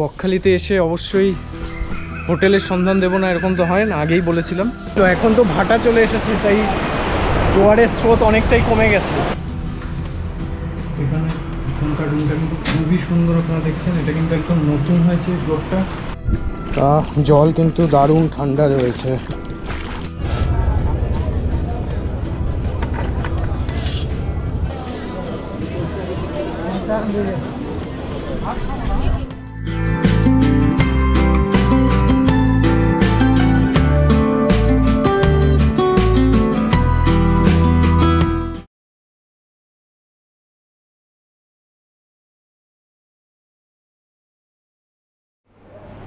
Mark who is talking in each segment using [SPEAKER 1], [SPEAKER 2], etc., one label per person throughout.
[SPEAKER 1] বকখালিতে এসে অবশ্যই হোটেলের সন্ধান দেবো না এরকম তো হয় না আগেই বলেছিলাম। তো এখন তো ভাটা চলে এসেছে তাই জোয়ারের স্রোত অনেকটাই কমে গেছে। এখানে এখানকার রুমটা কিন্তু খুবই সুন্দর আপনারা দেখছেন এটা কিন্তু একদম নতুন হয়েছে তা জল কিন্তু দারুণ ঠান্ডা রয়েছে।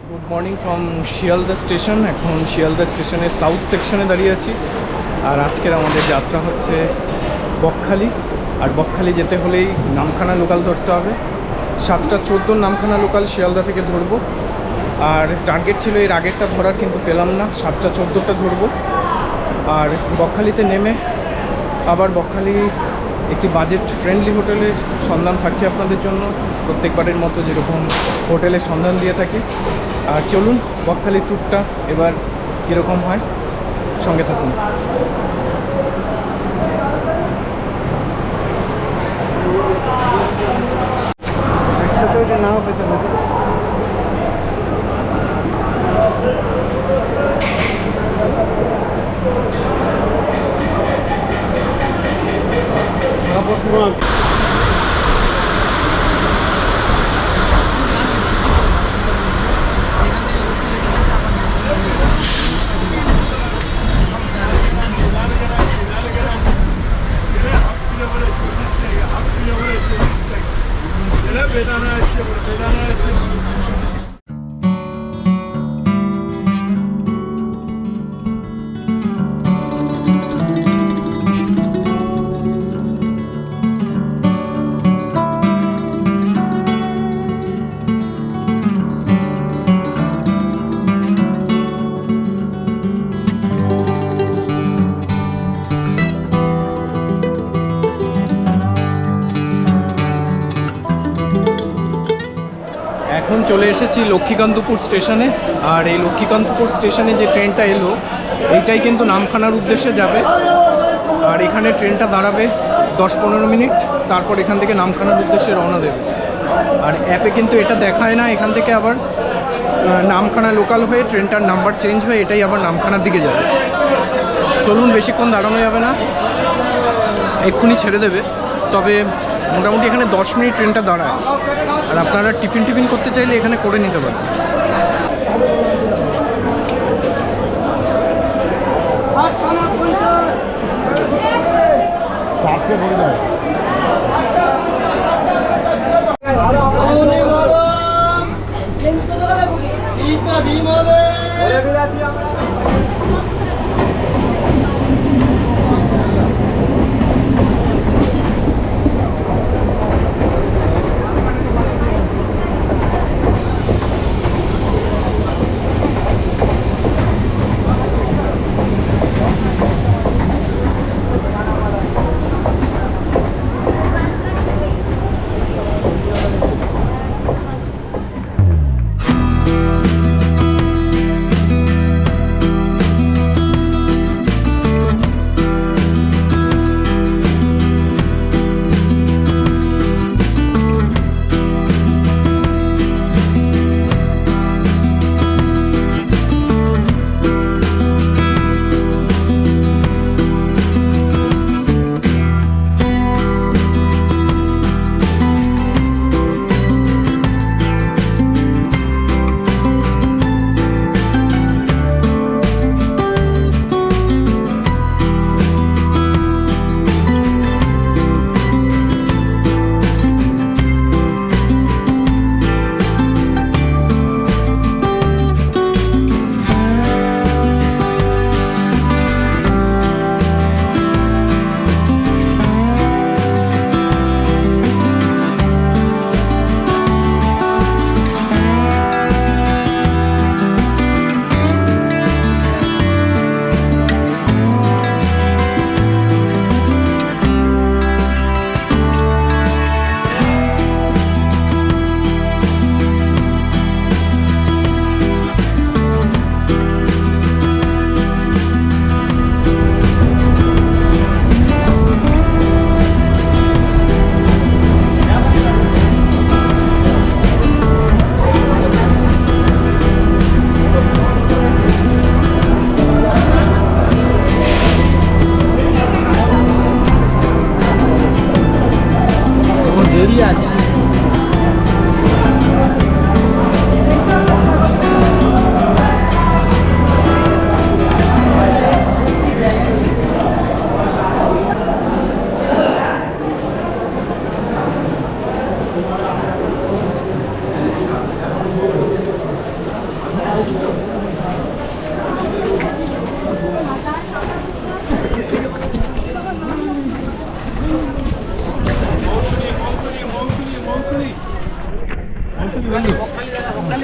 [SPEAKER 1] Good morning from Sealdah station এখন শিয়ালদা স্টেশনের সাউথ সেকশনে দাঁড়িয়ে আছি। আর আজকের আমাদের যাত্রা হচ্ছে বকখালি। আর বকখালি যেতে হলেই নামখানা লোকাল ধরতে হবে। সাতটা চোদ্দোর নামখানা লোকাল শিয়ালদা থেকে ধরবো। আর টার্গেট ছিল এর আগেরটা ধরার, কিন্তু পেলাম না। সাতটা চোদ্দোটা ধরবো। আর বকখালিতে নেমে আবার বকখালি একটি বাজেট ফ্রেন্ডলি হোটেলের সন্ধান থাকছে আপনাদের জন্য। প্রত্যেকবারের মতো যেরকম হোটেলের সন্ধান দিয়ে থাকি। আর চলুন বকখালি ট্যুরটা এবার কীরকম হয়? সঙ্গে থাকুন।
[SPEAKER 2] যে নাও পেতে
[SPEAKER 1] চলে এসেছি লক্ষ্মীকান্তপুর স্টেশনে। আর এই লক্ষ্মীকান্তপুর স্টেশনে যে ট্রেনটা এলো, এইটাই কিন্তু নামখানার উদ্দেশ্যে যাবে। আর এখানে ট্রেনটা দাঁড়াবে দশ পনেরো মিনিট, তারপর এখান থেকে নামখানার উদ্দেশ্যে রওনা দেবে। আর অ্যাপে কিন্তু এটা দেখায় না, এখান থেকে আবার নামখানা লোকাল হয়ে ট্রেনটার নাম্বার চেঞ্জ হয়ে এটাই আবার নামখানার দিকে যাবে। চলুন, বেশিক্ষণ দাঁড়ানো যাবে না। এক্ষুনি ছেড়ে দেবে। তবে মোটামুটি এখানে দশ মিনিট ট্রেনটা দাঁড়ায়। আর আপনারা টিফিন টিফিন করতে চাইলে এখানে করে নিতে পারেন।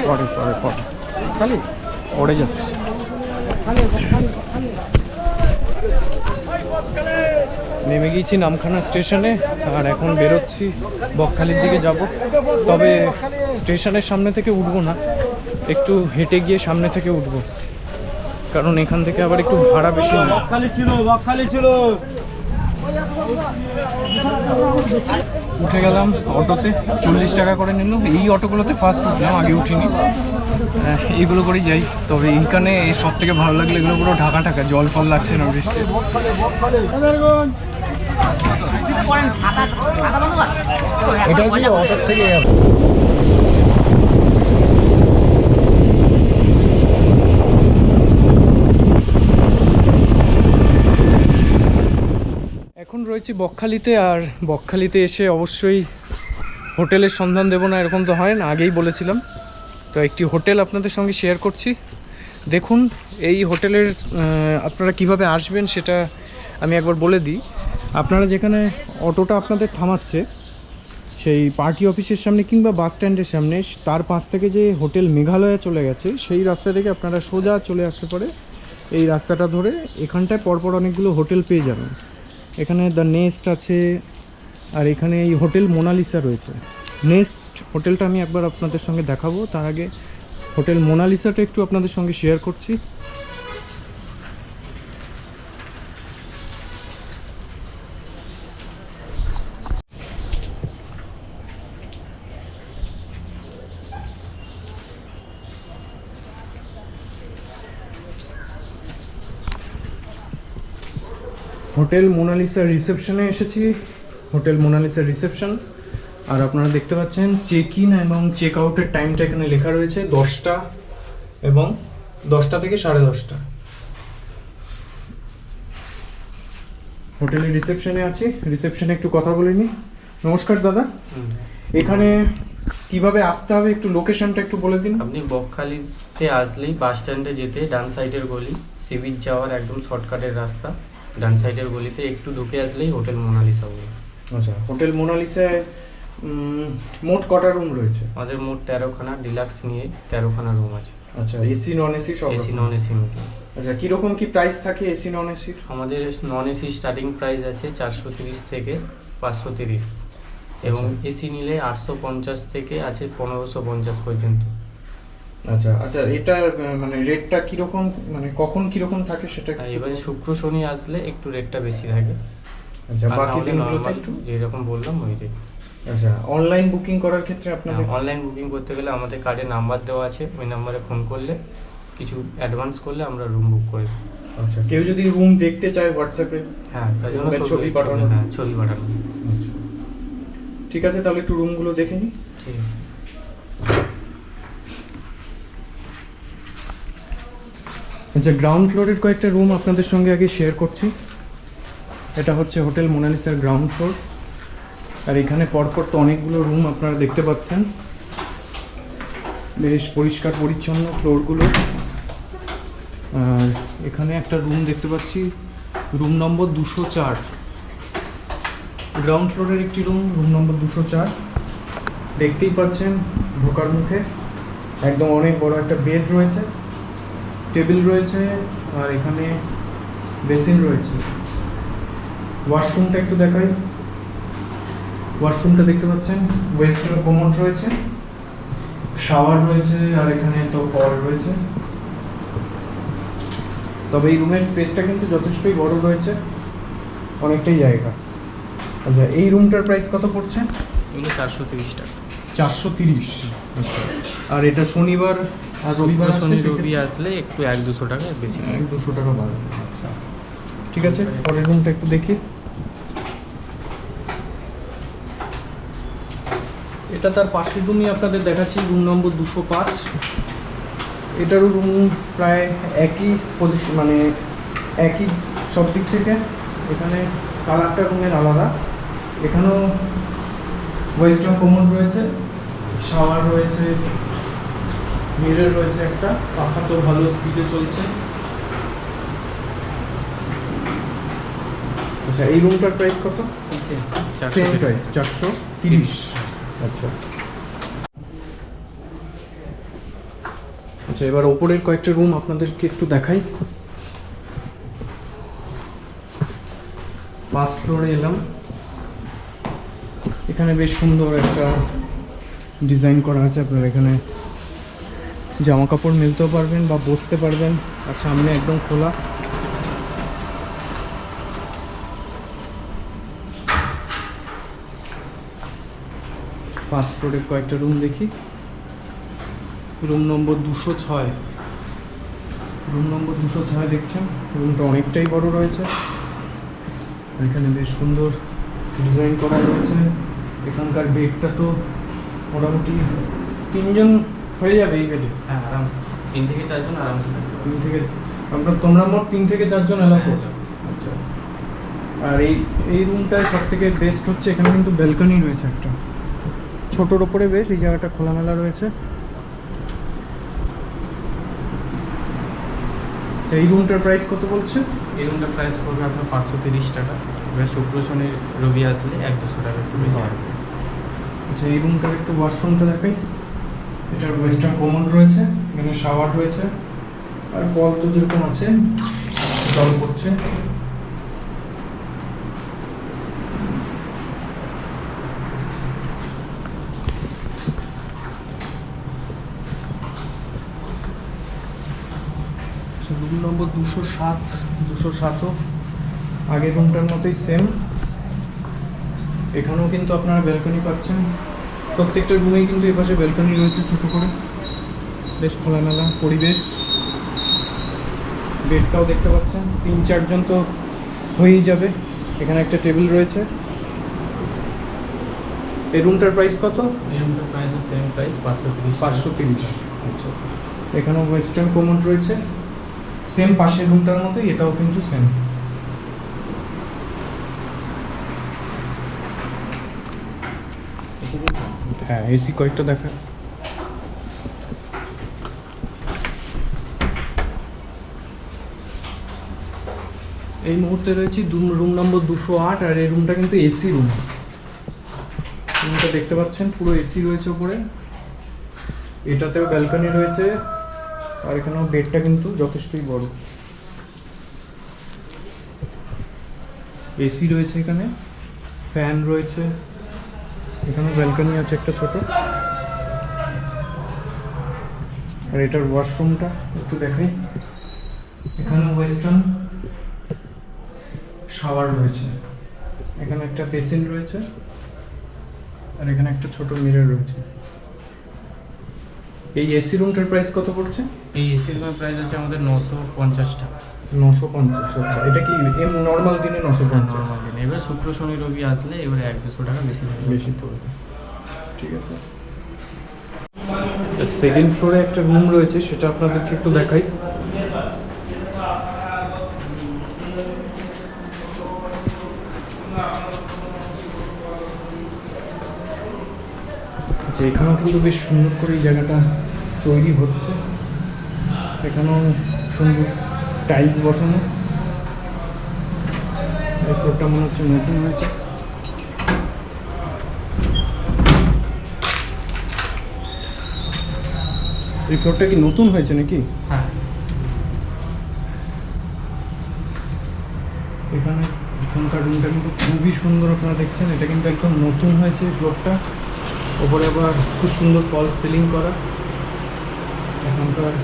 [SPEAKER 1] পরে পরে পরে। খালি পরে যাচ্ছে। নেমে গিয়েছি নামখানা স্টেশনে, আর এখন বেরোচ্ছি বকখালির দিকে যাব। তবে স্টেশনের সামনে থেকে উঠবো না, একটু হেঁটে গিয়ে সামনে থেকে উঠবো। কারণ এখান থেকে আবার একটু ভাড়া বেশি
[SPEAKER 2] বকখালি ছিল বকখালি ছিল।
[SPEAKER 1] উঠে গেলাম অটোতে, চল্লিশ টাকা করে নিল। এই অটোগুলোতে ফার্স্ট উঠলাম, আগে উঠিনি। এইগুলো করেই যাই। তবে এইখানে সব থেকে ভালো লাগল এগুলো পুরো ঢাকা ঢাকা, জল ফল লাগছে না বৃষ্টি
[SPEAKER 2] থেকে? যাবে
[SPEAKER 1] বকখালিতে, আর বকখালিতে এসে অবশ্যই হোটেলের সন্ধান দেবো না, এরকম তো হয় না, আগেই বলেছিলাম। তো একটি হোটেল আপনাদের সঙ্গে শেয়ার করছি। দেখুন, এই হোটেলের আপনারা কীভাবে আসবেন সেটা আমি একবার বলে দিই। আপনারা যেখানে অটোটা আপনাদের থামাচ্ছে, সেই পার্টি অফিসের সামনে কিংবা বাস স্ট্যান্ডের সামনে, তার পাশ থেকে যে হোটেল মেঘালয়ে চলে গেছে, সেই রাস্তা থেকে আপনারা সোজা চলে আসতে পারে। এই রাস্তাটা ধরে এখানটায় পরপর অনেকগুলো হোটেল পেয়ে যাবেন। এখানে দ্য নেস্ট আছে, আর এখানে এই হোটেল মোনালিসা রয়েছে। নেক্সট হোটেলটা আমি একবার আপনাদের সঙ্গে দেখাবো। তার আগে হোটেল মোনালিসাটা একটু আপনাদের সঙ্গে শেয়ার করছি। হোটেল মোনালিসার রিসেপশনে এসেছি। Hotel মোনালিসার reception. আর আপনারা দেখতে পাচ্ছেন চেক ইন এবং চেক আউটের টাইমটা এখানে লেখা রয়েছে দশটা এবং দশটা থেকে সাড়ে দশটা। হোটেলের রিসেপশনে আছি। রিসেপশনে একটু কথা বলে নিই। নমস্কার দাদা। এখানে কীভাবে আসতে হবে? একটু লোকেশনটা একটু বলে দিন।
[SPEAKER 3] আপনি বকখালিতে আসলেই বাস স্ট্যান্ডে যেতে ডান সাইডের গলি সি বিচ যাওয়ার একদম শর্টকাটের রাস্তা। ডান সাইডের গলিতে একটু ঢুকে আসলেই হোটেল মোনালিসা বলে।
[SPEAKER 1] আচ্ছা হোটেল মোনালিসায় মোট কটা রুম রয়েছে?
[SPEAKER 3] আমাদের মোট তেরোখানা ডিলাক্স নিয়ে তেরোখানা রুম আছে।
[SPEAKER 1] আচ্ছা এসি নন এসি সব
[SPEAKER 3] এসি নন এসি
[SPEAKER 1] আচ্ছা কীরকম কি প্রাইস থাকে এসি নন এসির
[SPEAKER 3] আমাদের নন এসি স্টার্টিং প্রাইস আছে চারশো তিরিশ থেকে পাঁচশো তিরিশ। এবং এসি নিলে আটশো পঞ্চাশ থেকে আছে পনেরোশো পঞ্চাশ পর্যন্ত।
[SPEAKER 1] আচ্ছা আচ্ছা এটা মানে রেটটা কীরকম মানে কখন কীরকম থাকে সেটা একটু
[SPEAKER 3] এবারে শুক্র শনি আসলে একটু রেটটা বেশি থাকে।
[SPEAKER 1] আচ্ছা বাকি দিনগুলোতে একটু?
[SPEAKER 3] যেরকম বললাম ওই রেট
[SPEAKER 1] আচ্ছা অনলাইন বুকিং করার ক্ষেত্রে আপনাদের
[SPEAKER 3] অনলাইন বুকিং করতে গেলে আমাদের কার্ডে নাম্বার দেওয়া আছে ওই নাম্বারে ফোন করলে কিছু অ্যাডভান্স করলে আমরা রুম বুক করে।
[SPEAKER 1] আচ্ছা কেউ যদি রুম দেখতে চায় হোয়াটসঅ্যাপে
[SPEAKER 3] হ্যাঁ তার জন্য ছবি
[SPEAKER 1] ছবি পাঠানো?
[SPEAKER 3] হ্যাঁ ছবি পাঠানো
[SPEAKER 1] আচ্ছা। ঠিক আছে তাহলে একটু রুমগুলো দেখে নিই।
[SPEAKER 3] ঠিক আছে।
[SPEAKER 1] আচ্ছা গ্রাউন্ড ফ্লোরের কয়েকটা রুম আপনাদের সঙ্গে আগে শেয়ার করছি। এটা হচ্ছে হোটেল মোনালিসার গ্রাউন্ড ফ্লোর আর এখানে পরপর তো অনেকগুলো রুম আপনারা দেখতে পাচ্ছেন। বেশ পরিষ্কার পরিচ্ছন্ন ফ্লোরগুলো আর এখানে একটা রুম দেখতে পাচ্ছি। রুম নম্বর দুশো চার। গ্রাউন্ড ফ্লোরের একটি রুম রুম নম্বর দুশো চার। দেখতেই পাচ্ছেন ঢোকার মুখে। একদম অনেক বড় একটা বেড রয়েছে। টেবিল রয়েছে আর এখানে বেসিন রয়েছে। ওয়াশরুমটা একটু দেখাই। ওয়াশরুমটা দেখতে পাচ্ছেন ওয়েস্টার্ন কোমোড রয়েছে শাওয়ার রয়েছে আর এখানে তো কল রয়েছে। তবে এই রুমের স্পেসটা কিন্তু যথেষ্টই বড় রয়েছে অনেকটাই জায়গা। আচ্ছা এই রুমটার প্রাইস কত পড়ছে?
[SPEAKER 3] এগুলো চারশো তিরিশ টাকা।
[SPEAKER 1] চারশো তিরিশ। আর এটা শনিবার আর রবিবার
[SPEAKER 3] শনি রবি আসলে একটু এক দুশো টাকা বেশি
[SPEAKER 1] এক দুশো টাকা বাড়বে। আচ্ছা। ঠিক আছে পরের রুমটা একটু দেখি। এটা তার পাশের রুমই আপনাদের দেখাচ্ছি রুম নম্বর দুশো পাঁচ। এটারও রুম প্রায় একই পজিশন মানে একই সব দিক থেকে। এখানে কালারটা রুমের আলাদা। এখানেও ওয়েস্টার্ন কোমন রয়েছে শাওয়ার রয়েছে মিরর রয়েছে একটা পাখা তো ভালো স্পিডে চলছে। আচ্ছা এই রুমটার প্রাইস কত? সেম। প্রাইস চারশো তিরিশ। আচ্ছা। আচ্ছা এবার ওপরের কয়েকটা রুম আপনাদেরকে একটু দেখাই। ফার্স্ট ফ্লোরে এলাম। এখানে বেশ সুন্দর একটা ডিজাইন করা আছে আপনারা এখানে জামা কাপড় মেলতেও পারবেন বা বসতে পারবেন আর সামনে একদম খোলা। ফার্স্ট ফ্লোরের কয়েকটা রুম দেখি। রুম নম্বর দুশো ছয়। রুম নম্বর দুশো ছয় দেখছেন? রুমটা অনেকটাই বড় রয়েছে। এখানে বেশ সুন্দর ডিজাইন করা রয়েছে। এখানকার বেডটা তো মোটামুটি তিনজন হয়ে যাবে এই বেডে
[SPEAKER 3] হ্যাঁ আরামসে। তিন থেকে চারজন আরামসে
[SPEAKER 1] তিন থেকে আমরা তোমরা মোট তিন থেকে চারজন এলাও করবে আচ্ছা। আর এই এই রুমটায় সব থেকে বেস্ট হচ্ছে এখানে কিন্তু ব্যালকনি রয়েছে একটা। ছোটোর ওপরে বেশ এই জায়গাটা খোলামেলা রয়েছে। আচ্ছা এই রুমটার প্রাইস কত বলছে?
[SPEAKER 3] এই রুমটার প্রাইস পড়বে আপনার পাঁচশো তিরিশ টাকা। এবার শুক্র শনি রবি আসলে এক দুশো টাকা একটু বেশি।
[SPEAKER 1] আচ্ছা এই রুমটার একটু ওয়াশরুমটা দেখাই। এটার ওয়েস্টার্ন কমন রয়েছে, এখানে শাওয়ার রয়েছে, আর কল তো যেরকম আছে, জল পড়ছে। রুম নম্বর দুশো সাত, দুশো সাতও আগের রুমটার মতোই সেম এখানেও কিন্তু আপনারা ব্যালকনি পাচ্ছেন। প্রত্যেকটা রুমেই কিন্তু এপাশে ব্যালকনি রয়েছে ছোট করে। বেশ খোলামেলা পরিবেশ। বেডটাও দেখতে পাচ্ছেন। তিন চারজন তো হয়েই যাবে। এখানে একটা টেবিল রয়েছে। এই রুমটার প্রাইস কত?
[SPEAKER 3] এই রুমটার প্রাইসও সেম প্রাইস পাঁচশো তিরিশ
[SPEAKER 1] পাঁচশো তিরিশ। আচ্ছা। এখানেও ওয়েস্টার্ন কোমোড রয়েছে। সেম পাশের রুমটার মতোই এটাও কিন্তু সেম হ্যাঁ এসি কয়েকটা দেখা এই মুহূর্তে রয়েছি রুম নম্বর দুশো আট, আর এই রুমটা কিন্তু এসি রুম রুমটা দেখতে পাচ্ছেন, পুরো এসি রয়েছে উপরে। এটাতেও ব্যালকনি রয়েছে, আর এখানেও বেডটা কিন্তু যথেষ্টই বড়। এসি রয়েছে এখানে ফ্যান রয়েছে। এখানেও ব্যালকনি আছে একটা ছোট। আর এটার ওয়াশরুমটা একটু দেখাই। এখানে ওয়েস্টার্ন শাওয়ার রয়েছে। এখানে একটা বেসিন রয়েছে আর এখানে একটা ছোট মিরর রয়েছে। এই এসি রুমটার প্রাইস কত পড়ছে?
[SPEAKER 3] এই এসি রুমের প্রাইস আছে আমাদের নশো পঞ্চাশ টাকা।
[SPEAKER 1] নশো পঞ্চাশ আচ্ছা। এটা কি এম নর্মাল দিনে নশো পঞ্চাশ?
[SPEAKER 3] নর্মাল দিন। এবার শুক্র শনি রবি আসলে এবারে এক দুশো টাকা বেশি
[SPEAKER 1] বেশি পড়বে ঠিক আছে। সেকেন্ড ফ্লোরে একটা রুম রয়েছে সেটা আপনাদেরকে একটু দেখাই। আচ্ছা এখানেও কিন্তু বেশ সুন্দর করে এই জায়গাটা তৈরি হচ্ছে। এখানেও সুন্দর টাইলস বসানো। এই ফ্লোরটা মনে হচ্ছে নতুন হয়েছে। এই ফ্লোরটা কি নতুন হয়েছে নাকি?
[SPEAKER 3] হ্যাঁ।
[SPEAKER 1] এখানে এখানকার রুমটা কিন্তু খুবই সুন্দর আপনারা দেখছেন। এটা কিন্তু একদম নতুন হয়েছে ফ্লোরটা ওপরে আবার খুব সুন্দর ফল সিলিং করা। এখানকার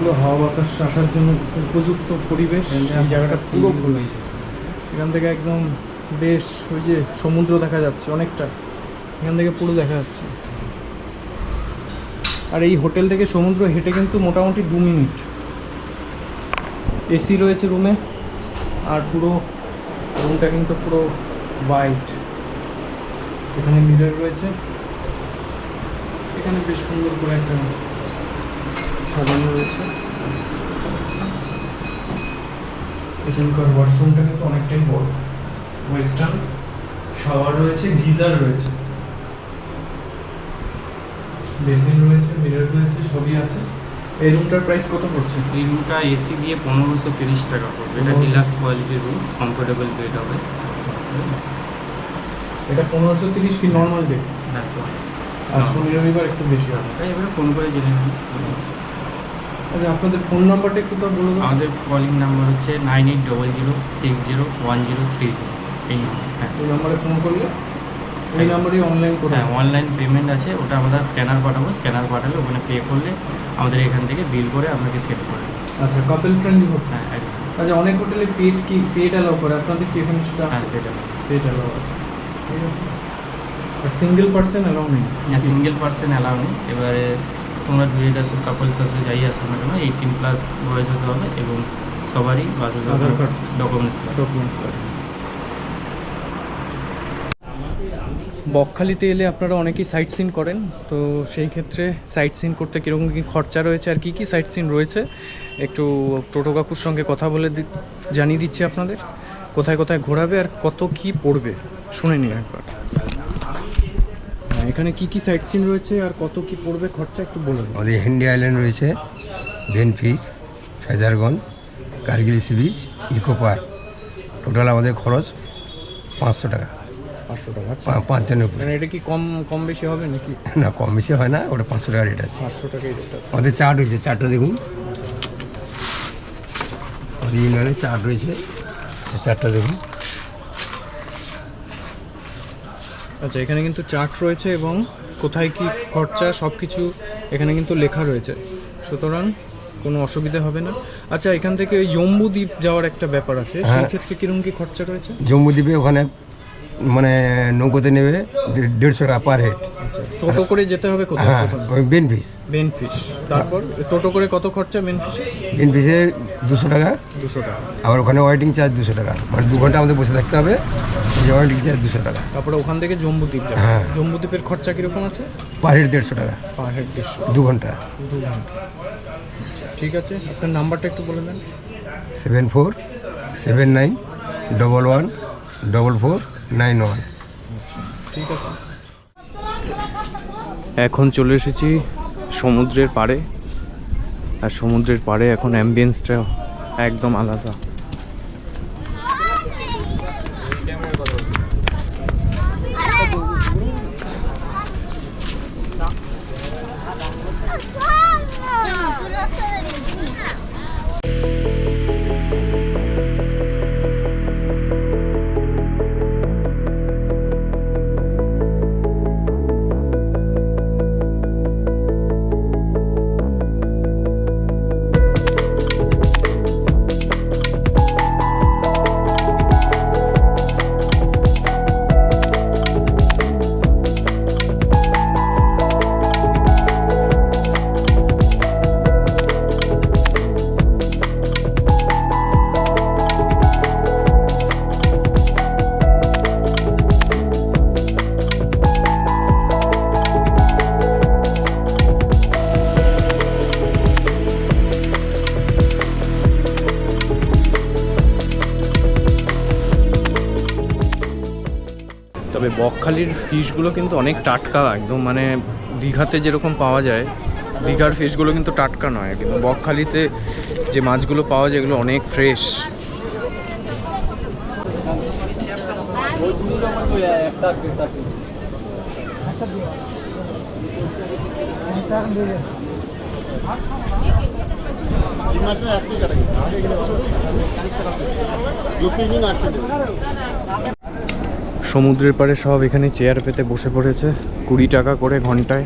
[SPEAKER 1] পুরো হাওয়া বাতাস আসার জন্য উপযুক্ত পরিবেশ এই জায়গাটা পুরো খোলা এখান থেকে একদম বেশ ওই যে সমুদ্র দেখা যাচ্ছে অনেকটা। এখান থেকে পুরো দেখা যাচ্ছে। আর এই হোটেল থেকে সমুদ্র হেঁটে কিন্তু মোটামুটি দু মিনিট। এসি রয়েছে রুমে আর পুরো রুমটা কিন্তু পুরো হোয়াইট। এখানে মিরর রয়েছে। এখানে বেশ সুন্দর করে একটা সাজানো রয়েছে। এখানকার ওয়াশরুমটা কিন্তু অনেকটাই বড়। ওয়েস্টার্ন শাওয়ার রয়েছে গিজার রয়েছে। বেসিন রয়েছে মিরর রয়েছে সবই আছে। এই রুমটার প্রাইস কত পড়ছে?
[SPEAKER 3] এই রুমটা এসি দিয়ে পনেরোশো তিরিশ টাকা পড়বে। এটা ডিলাক্স কোয়ালিটির রুম কমফোর্টেবল বেড হবে।
[SPEAKER 1] এটা পনেরোশো তিরিশ কি নর্মাল ডে
[SPEAKER 3] একদম।
[SPEAKER 1] আর শনি রবিবার একটু বেশি হবে।
[SPEAKER 3] তাই এবারে ফোন করে জেনে নিন
[SPEAKER 1] আচ্ছা আপনাদের ফোন নাম্বারটা একটু তো বলে দেবো
[SPEAKER 3] আমাদের কলিং নাম্বার হচ্ছে nine eight double zero six zero one zero three zero এই নাম্বার হ্যাঁ।
[SPEAKER 1] ওই নাম্বারে ফোন করলে? এই নাম্বারেই অনলাইন করে
[SPEAKER 3] হ্যাঁ অনলাইন পেমেন্ট আছে ওটা আমাদের স্ক্যানার পাঠাবো। স্ক্যানার পাঠালে ওখানে পে করলে আমাদের এখান থেকে বিল করে আপনাকে সেট করে।
[SPEAKER 1] আচ্ছা কাপল ফ্রেন্ডলি হোটেল
[SPEAKER 3] হ্যাঁ
[SPEAKER 1] আচ্ছা অনেক হোটেলে পেড কি পেড অ্যালাউ করে? আপনাদের কি এখানে সেটা
[SPEAKER 3] হ্যাঁ
[SPEAKER 1] আছে?
[SPEAKER 3] পেটা
[SPEAKER 1] পেড অ্যালাউ আছে। ঠিক আছে। আর সিঙ্গেল পার্সন অ্যালাউ নেই?
[SPEAKER 3] সিঙ্গেল পার্সন অ্যালাউ নেই। এবারে তোমরা দুই আসো কাপলস আসো যাই আসো না কেন এইটিন প্লাস বয়স হতে হবে এবং সবারই
[SPEAKER 1] আধার কার্ড।
[SPEAKER 3] ডকুমেন্টস
[SPEAKER 1] ডকুমেন্টস বকখালিতে এলে আপনারা অনেকেই সাইট সিন করেন তো সেই ক্ষেত্রে সাইট সিন করতে কীরকম কী খরচা রয়েছে আর কী কী সাইট সিন রয়েছে? একটু টোটো কাকুর সঙ্গে কথা বলে দি- জানিয়ে দিচ্ছি আপনাদের। কোথায় কোথায় ঘোরাবে আর কত কি পড়বে? শুনে নিন একবার। এখানে কি কি সাইট সিন রয়েছে আর কত কি পড়বে খরচা একটু বলুন
[SPEAKER 4] আমাদের হেন্ডি আইল্যান্ড রয়েছে ভেনফিস Frasergunj Kargil sea beach eco park total আমাদের খরচ পাঁচশো টাকা।
[SPEAKER 1] পাঁচশো টাকা আচ্ছা।
[SPEAKER 4] পা- পাঁচজনের উপরে।
[SPEAKER 1] মানে এটা কি কম কম বেশি হবে নাকি?
[SPEAKER 4] না কম বেশি হয় না ওটা পাঁচশো টাকা রেট আছে।
[SPEAKER 1] পাঁচশো টাকাই রেট আছে।
[SPEAKER 4] আমাদের চার্ট রয়েছে দেখুন। আমাদের রয়েছে দেখুন।
[SPEAKER 1] আচ্ছা এখানে কিন্তু চার্ট রয়েছে এবং কোথায় কি খরচা সব কিছু এখানে কিন্তু লেখা রয়েছে। সুতরাং কোনো অসুবিধা হবে না। আচ্ছা এখান থেকে ওই জম্বু দ্বীপ যাওয়ার একটা ব্যাপার আছে। সেই
[SPEAKER 4] হ্যাঁ।
[SPEAKER 1] ক্ষেত্রে কীরকম কি খরচা রয়েছে?
[SPEAKER 4] জম্মুদ্বীপে ওখানে মানে নৌকোতে নেবে দেড়শো টাকা পার হেড।
[SPEAKER 1] টোটো করে যেতে হবে
[SPEAKER 4] হ্যাঁ ওই বেনফিস
[SPEAKER 1] বেনফিশ। তারপর টোটো করে কত খরচা বেনফিশে?
[SPEAKER 4] বেনফিসে দুশো টাকা।
[SPEAKER 1] দুশো টাকা।
[SPEAKER 4] আবার ওখানে ওয়েটিং চার্জ দুশো টাকা। মানে দু ঘণ্টা আমাদের বসে থাকতে হবে। ওয়েটিং চার্জ দুশো টাকা।
[SPEAKER 1] তারপরে ওখান থেকে জম্বু দ্বীপ
[SPEAKER 4] হ্যাঁ।
[SPEAKER 1] জম্বু দ্বীপের খরচা কীরকম আছে?
[SPEAKER 4] পার হেড দেড়শো টাকা।
[SPEAKER 1] পার হেড দেড়শো।
[SPEAKER 4] দু ঘণ্টা।
[SPEAKER 1] দু ঘণ্টা। ঠিক আছে আপনার নাম্বারটা একটু বলে দেন।
[SPEAKER 4] Seven four seven nine double one double four nine one.
[SPEAKER 1] ঠিক আছে এখন চলে এসেছি সমুদ্রের পাড়ে। আর সমুদ্রের পাড়ে এখন অ্যাম্বিয়েন্সটা একদম আলাদা। তবে বকখালির ফিশগুলো কিন্তু অনেক টাটকা, একদম মানে দীঘাতে যেরকম পাওয়া যায়, দীঘার ফিশগুলো কিন্তু টাটকা নয়, কিন্তু বকখালিতে যে মাছগুলো পাওয়া যায় এগুলো অনেক ফ্রেশ সমুদ্রের পাড়ে সব এখানে চেয়ার পেতে বসে পড়েছে। কুড়ি টাকা করে ঘন্টায়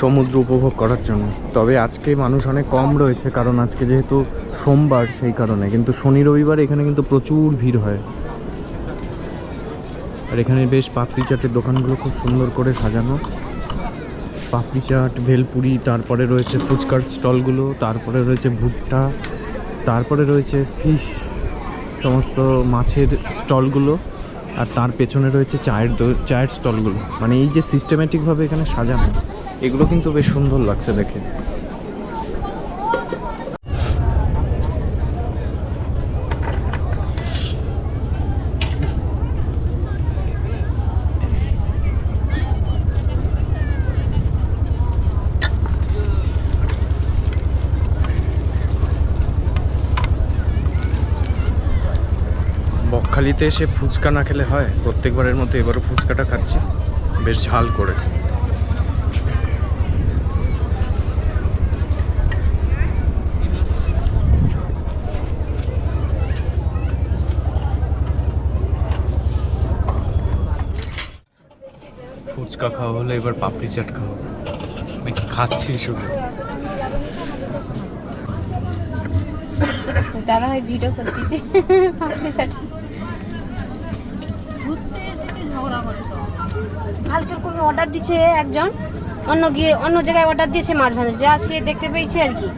[SPEAKER 1] সমুদ্র উপভোগ করার জন্য। তবে আজকে মানুষ অনেক কম রয়েছে, কারণ আজকে যেহেতু সোমবার সেই কারণে। কিন্তু শনি, রবিবার এখানে কিন্তু প্রচুর ভিড় হয়। আর এখানে বেশ পাপড়ি চাটের দোকানগুলো খুব সুন্দর করে সাজানো। পাপড়ি চাট, ভেলপুরি, তারপরে রয়েছে ফুচকার স্টলগুলো, তারপরে রয়েছে ভুট্টা, তারপরে রয়েছে ফিশ, সমস্ত মাছের স্টলগুলো। আর তার পেছনে রয়েছে চায়ের চায়ের স্টলগুলো। মানে এই যে সিস্টেমেটিকভাবে এখানে সাজানো, এগুলো কিন্তু বেশ সুন্দর লাগছে দেখে। বালিতে এসে ফুচকা না খেলে হয়? প্রত্যেকবারের মতো এবারও ফুচকাটা খাচ্ছি। বেশ ঝাল করে। ফুচকা খাওয়া হলে, এবার পাপড়ি চাট খাওয়া খাচ্ছি শুধু।
[SPEAKER 5] দাদা ভাই ভিডিও করতেছি। পাপড়ি চাট। কালকের কোনো অর্ডার দিচ্ছে একজন অন্য গিয়ে অন্য জায়গায় অর্ডার দিয়েছে মাছ ভাজা যা সে দেখতে পেয়েছি আর কি।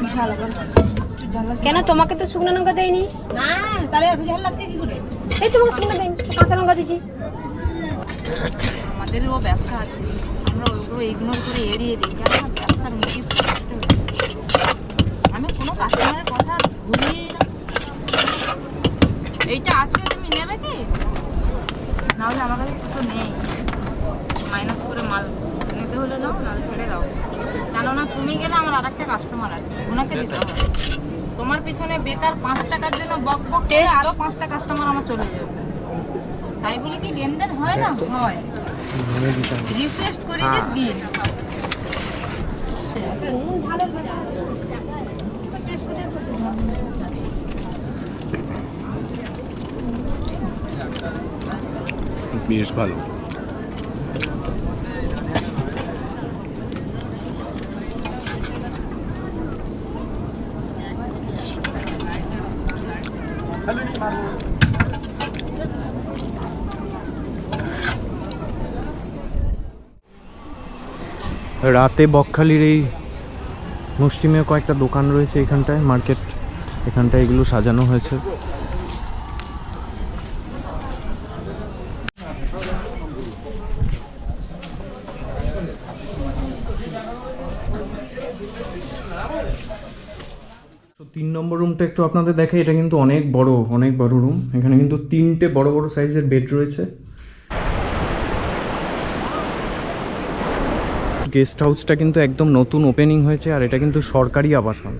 [SPEAKER 5] বিশাল কেন তোমাকে তো শুকনো লঙ্কা দেয়নি?
[SPEAKER 6] না তাহলে বিশাল লাগছে কি করে?
[SPEAKER 5] এই তোমাকে শুকনো দেয়নি কাঁচা লঙ্কা দিচ্ছি
[SPEAKER 6] আমাদেরও ব্যবসা আছে। আমরা ওইগুলো ইগনোর করে এড়িয়ে দিই। কেন? না ব্যবসার মুখে আমি কোনো কাস্টমারের কথা ভুলি এইটা আজকে তুমি নেবে কি? নাহলে আমার কাছে কিছু নেই। মাইনাস করে মাল নিতে হলে নাও, নাহলে ছেড়ে দাও। কেননা তুমি গেলে আমার আর একটা কাস্টমার আছে। ওনাকে দিতে হবে। তোমার পিছনে বেকার পাঁচ টাকার জন্য বক বক করে আরও পাঁচটা কাস্টমার আমার চলে যাবে। তাই বলে কি লেনদেন হয় না? হয়। রিকোয়েস্ট করি যে দিন
[SPEAKER 5] করে দেখো তো।
[SPEAKER 1] বেশ ভালো। রাতে বকখালির এই মুষ্টিমেয় কয়েকটা দোকান রয়েছে এখানটায়, মার্কেট এখানটায় এগুলো সাজানো হয়েছে। তিন নম্বর রুমটা একটু আপনাদের দেখে এটা কিন্তু অনেক বড় অনেক বড় রুম এখানে কিন্তু তিনটে বড় বড় সাইজের বেড রয়েছে। গেস্ট হাউসটা কিন্তু একদম নতুন ওপেনিং হয়েছে আর এটা কিন্তু সরকারি আবাসন।